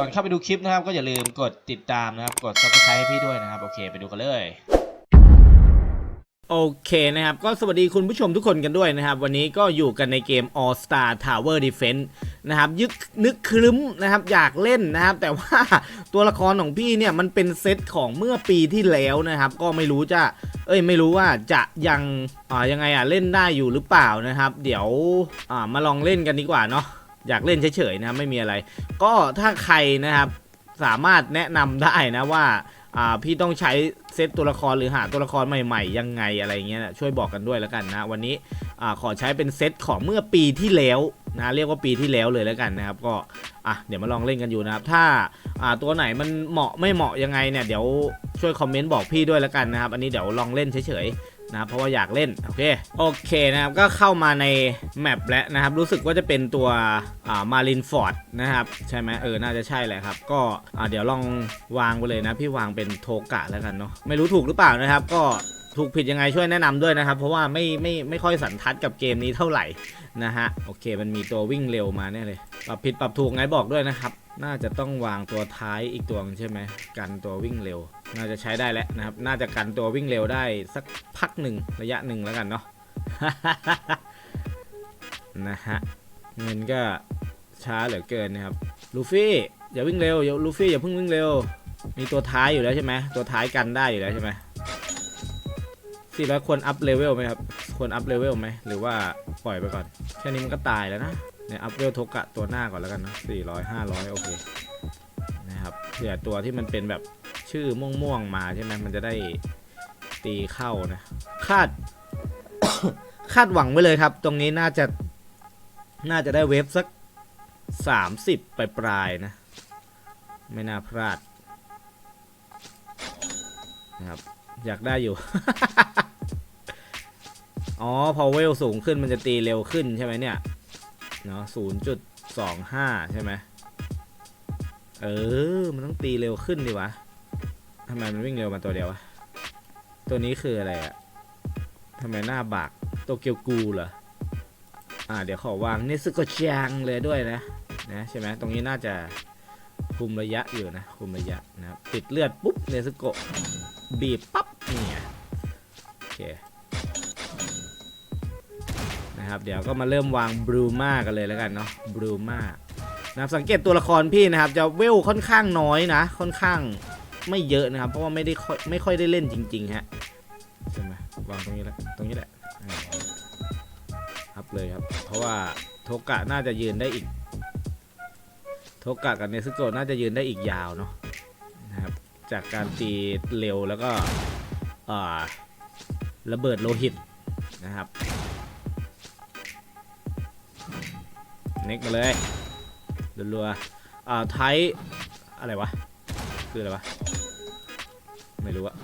ก่อนเข้าไปดูคลิปนะครับ ก็อย่าลืมกดติดตามนะครับ กด subscribe ให้พี่ด้วยนะครับ โอเค ไปดูกันเลย โอเคนะครับ ก็สวัสดีคุณผู้ชมทุกคนกันด้วยนะครับ วันนี้ก็อยู่กันในเกม All Star Tower Defense นะครับยึกนึกครึ้มนะครับ อยากเล่นนะครับ แต่ว่าตัวละครของพี่เนี่ยมันเป็นเซตของเมื่อปีที่แล้วนะครับ ก็ไม่รู้จะเอ้ยไม่รู้ว่าจะยังอ่ายังไงอะเล่นได้อยู่หรือเปล่านะครับ เดี๋ยวอ่ามาลองเล่นกันดีกว่าเนาะ อยากเล่นเฉยๆนะไม่มีอะไร ก็ถ้าใครนะครับสามารถแนะนำได้นะว่าพี่ต้องใช้เซตตัวละครหรือหาตัวละครใหม่ๆ ยังไงอะไรเงี้ยนะช่วยบอกกันด้วยแล้วกันนะวันนี้อขอใช้เป็นเซตของเมื่อปีที่แล้วนะเรียกว่าปีที่แล้วเลยแล้วกันนะครับ ก็อะเดี๋ยวมาลองเล่นกันอยู่นะครับ ถ้าาตัวไหนมันเหมาะไม่เหมาะยังไงเนี่ยเดี๋ยวช่วยคอมเมนต์บอกพี่ด้วยแล้วกันนะครับ อันนี้เดี๋ยวลองเล่นเฉยๆ นะครับเพราะว่าอยากเล่นโอเคโอเคนะครับก็เข้ามาในแมปแล้วนะครับรู้สึกว่าจะเป็นตัวอ่ามารินฟอร์ดนะครับใช่ไหมเออน่าจะใช่แหละครับ ก็อ่าเดี๋ยวลองวางไปเลยนะ พี่วางเป็นโทกะแล้วกันเนาะไม่รู้ถูกหรือเปล่านะครับ ก็ถูกผิดยังไงช่วยแนะนำด้วยนะครับ เพราะว่าไม่ไม่ไม่ค่อยสันทัดกับเกมนี้เท่าไหร่นะฮะโอเค มันมีตัววิ่งเร็วมาแน่เลยปรับผิดปรับถูกไงบอกด้วยนะครับ น่าจะต้องวางตัวท้ายอีกตัวนึงใช่ไหมกันตัววิ่งเร็ว น่าจะใช้ได้แล้วนะครับ น่าจะกันตัววิ่งเร็วได้สักพักหนึ่งระยะหนึ่งแล้วกันเนาะนะฮะเงินก็ช้าเหลือเกินนะครับลูฟี่อย่าวิ่งเร็วอย่าลูฟี่อย่าเพิ่งวิ่งเร็ว มีตัวท้ายอยู่แล้วใช่ไหมตัวท้ายกันได้อยู่แล้วใช่ไหมสี่ร้อยควรอัพเลเวลไหมครับควรอัพเลเวลไหมหรือว่าปล่อยไปก่อนแค่นี้มันก็ตายแล้วนะ เนี่ยอัพเวลโทกะตัวหน้าก่อนแล้วกันนะสี่ร้อยห้าร้อยโอเคนะครับเผื่อตัวที่มันเป็นแบบชื่อม่วงๆมาใช่ไหมมันจะได้ตีเข้านะคาด คาดหวังไว้เลยครับ ตรงนี้น่าจะน่าจะได้เวฟสักสามสิบปลายๆนะ ไม่น่าพลาดนะครับอยากได้อยู่ อ๋อ พอเวลสูงขึ้นมันจะตีเร็วขึ้นใช่ไหมเนี่ย เนาะศูนย์จุดสองห้าใช่ไหมเออ มันต้องตีเร็วขึ้นดิวะทำไมมันวิ่งเร็วมาตัวเดียววะ ตัวนี้คืออะไรอะทำไมหน้าบากโตเกียวกูเหรอ อ่า เดี๋ยวขอวางเนซึโกจังเลยด้วยนะ นะใช่ไหมตรงนี้น่าจะคุมระยะอยู่นะ คุมระยะนะครับติดเลือดปุ๊บเนซึโกบีบปั๊บเนี่ยโอเค นะครับ เดี๋ยวก็มาเริ่มวางบรูมากันเลยแล้วกันเนาะบรูมานะครับสังเกตตัวละครพี่นะครับ จะเวลค่อนข้างน้อยนะ ค่อนข้างไม่เยอะนะครับ เพราะว่าไม่ได้ค่อยไม่ค่อยได้เล่นจริงๆฮะใช่ไหมวางตรงนี้แหละตรงนี้แหละครับเลยครับ เพราะว่าโทกะน่าจะยืนได้อีก โทกะกับเนซึโกะน่าจะยืนได้อีกยาวเนาะนะครับ จากการตีเร็วแล้วก็ระเบิดโลหิตนะครับ เน็กมาเลยรัวๆอ่าไทอะไรวะ คืออะไรวะ ไม่รู้อะ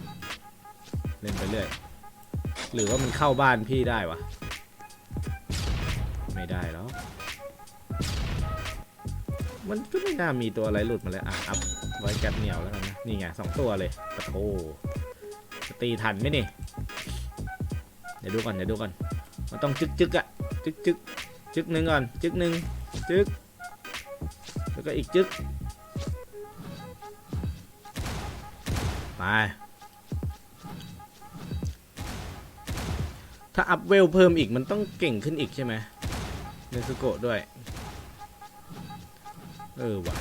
เล่นไปเรื่อย หรือว่ามันเข้าบ้านพี่ได้วะ ไม่ได้แล้ว มันก็ไม่น่ามีตัวอะไรหลุดมาเลย อะ อัพไว้แกัดเหนียวแล้วกันนะ นี่ไงสองตัวเลยปะโถจะตีทันไหมนี่ เดี๋ยวดูก่อน เดี๋ยวดูก่อน มันต้องจึกจึกๆอะจึกจึกๆ จึกหนึ่งก่อน จึกหนึ่งจึก แล้วก็อีกจึก ไป ถ้าอัพเวลเพิ่มอีกมันต้องเก่งขึ้นอีกใช่ไหมเนซุโกะด้วย เออว่ะ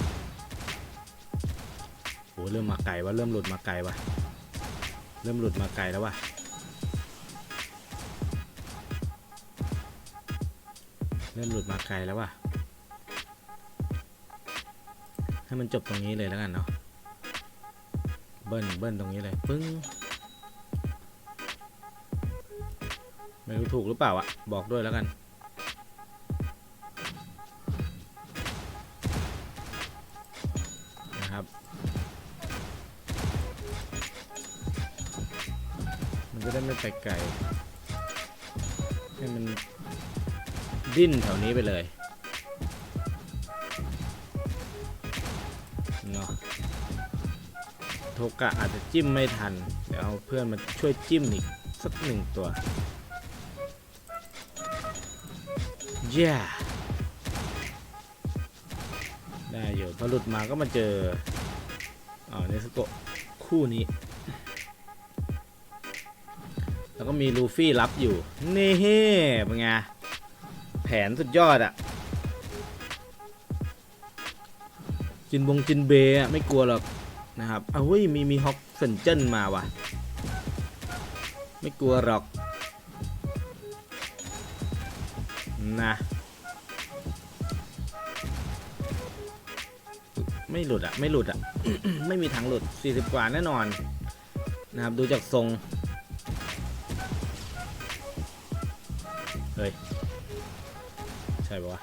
โหเริ่มมาไกลวะเริ่มหลุดมาไกลวะเริ่มหลุดมาไกลแล้ววะ เริ่มหลุดมาไกลแล้ววะให้มันจบตรงนี้เลยแล้วกันเนาะ เบิ้ลเบิ้ลตรงนี้เลยปึ้ง ไม่รู้ถูกหรือเปล่าอะบอกด้วยแล้วกัน นะครับ มันจะได้ไม่ไปไกลให้มัน ดิ้นแถวนี้ไปเลยเนาะโทกะอาจจะจิ้มไม่ทัน เดี๋ยวเอาเพื่อนมาช่วยจิ้มอีกสักหนึ่งตัวเย้ได้อยู่พอหลุดมาก็มาเจออ๋อเนสโกะคู่นี้ แล้วก็มีลูฟี่รับอยู่ นี่เป็นไง แผนสุดยอดอะจินบงจินเบย์อะไม่กลัวหรอกนะครับเอาเฮ้ยมีมีฮอกเซนเจิ้นมาว่ะ ไม่กลัวหรอก นะไม่หลุดอะไม่หลุดอะไม่มีทางหลุด 40 กว่าแน่นอน นะครับ ดูจากทรง เฮ้ย ช่ปะวะ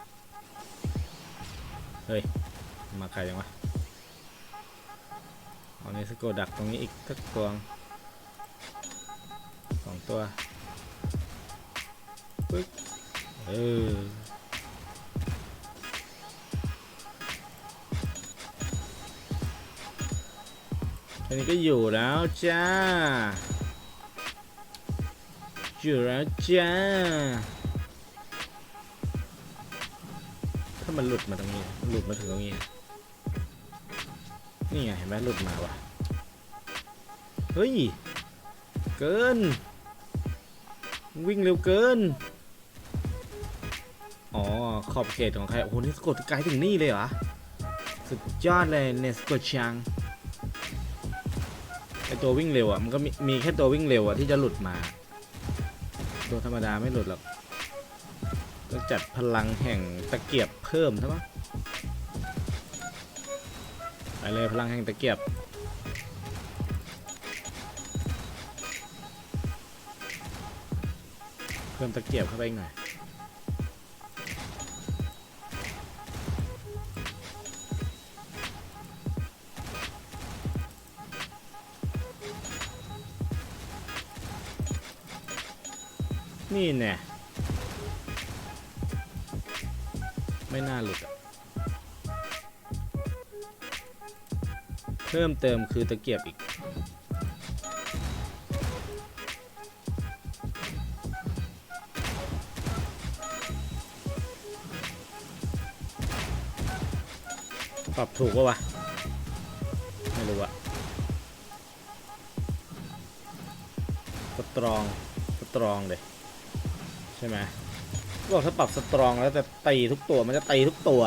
เฮ้ย มาใครยังวะเอาเนสโกดักตรงนี้อีกสักตัวงสองตัวปึ๊กเอออันนี้ก็อยู่แล้วจ้าอยู่แล้วจ้า มันหลุดมาตรงนี้ หลุดมาถึงตรงนี้ นี่ไงเห็นไหมหลุดมาว่ะ เฮ้ย เกิน วิ่งเร็วเกิน อ๋อ ขอบเขตของใคร โอ้โห นี่สะกดไกลถึงนี่เลยเหรอ สุดยอดเลยเนสโกชังไอตัววิ่งเร็วอะ มันก็มีมีแค่ตัววิ่งเร็วอะที่จะหลุดมา ตัวธรรมดาไม่หลุดหรอก ต้องจัดพลังแห่งตะเกียบเพิ่มใช่ปะไปเลยพลังแห่งตะเกียบ เพิ่มตะเกียบเข้าไปอีกหน่อยนี่แน่ ไม่น่าหลุดอะเพิ่มเติมคือตะเกียบอีก ปรับถูกปะวะ ไม่รู้อะสตรอง สตรองเลยใช่ไหม บอกถ้าปรับสตรองแล้วจะตีทุกตัวมันจะตีทุกตัว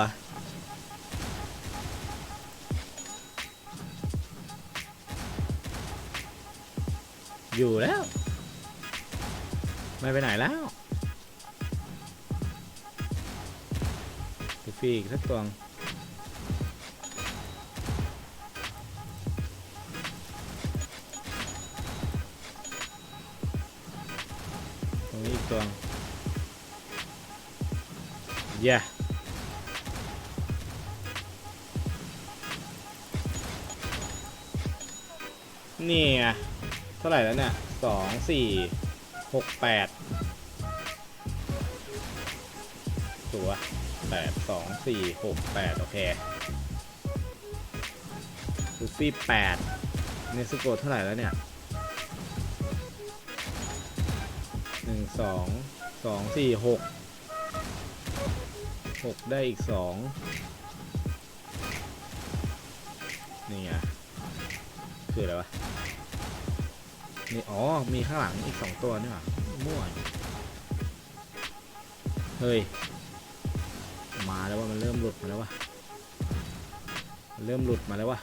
อยู่แล้ว ไม่ไปไหนแล้วฟี่อีกสักตัวตรงนี้อีกตัว เย่นี่ไงเท่าไหร่แล้วเนี่ยสองสี่หกแปดตัวแปดสองสี่หกแปดโอเคลูฟี่แปดเนสโกเท่าไหร่แล้วเนี่ยหนึ่งสองสองสี่หก หกได้อีกสองนี่ไงคืออะไรวะนี่อ๋อ มีข้างหลังอีกสองตัวนี่หว่ามั่วเฮ้ย มาแล้วว่ามันเริ่มหลุดมาแล้ววะเริ่มหลุดมาแล้ววะ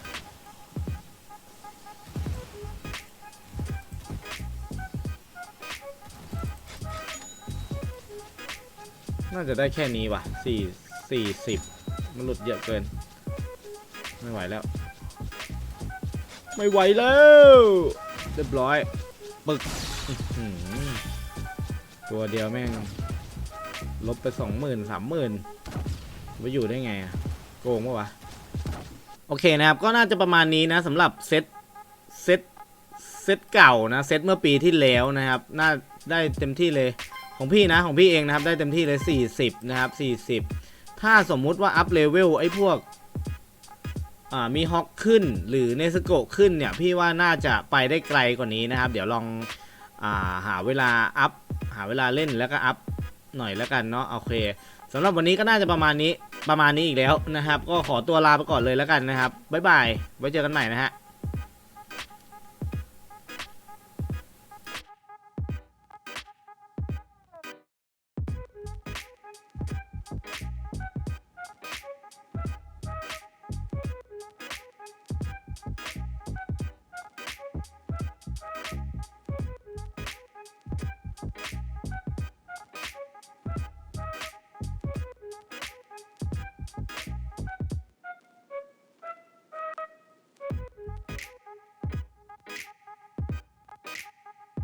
น่าจะได้แค่นี้ว่ะสี่สี่สิบมันหลุดเยอะเกิน ไม่ไหวแล้ว ไม่ไหวแล้วเรียบร้อยปึกตัวเดียวแม่ง ลบไปสองหมื่นสามหมื่นไปอยู่ได้ไงอะโกงปะวะ โอเคนะครับ ก็น่าจะประมาณนี้นะสำหรับเซตเซตเซตเก่านะ เซตเมื่อปีที่แล้วนะครับ น่าได้เต็มที่เลย ของพี่นะของพี่เองนะครับได้เต็มที่เลย 40 นะครับ 40 ถ้าสมมุติว่าอัพเลเวลไอ้พวกมีฮอกขึ้นหรือเนสโกขึ้นเนี่ยพี่ว่าน่าจะไปได้ไกลกว่านี้นะครับ เดี๋ยวลองอาหาเวลาอัพหาเวลาเล่นแล้วก็อัพหน่อยแล้วกันเนาะโอเคสำหรับวันนี้ก็น่าจะประมาณนี้ประมาณนี้อีกแล้วนะครับ ก็ขอตัวลาไปก่อนเลยแล้วกันนะครับบ๊ายบายไว้เจอกันใหม่นะฮะ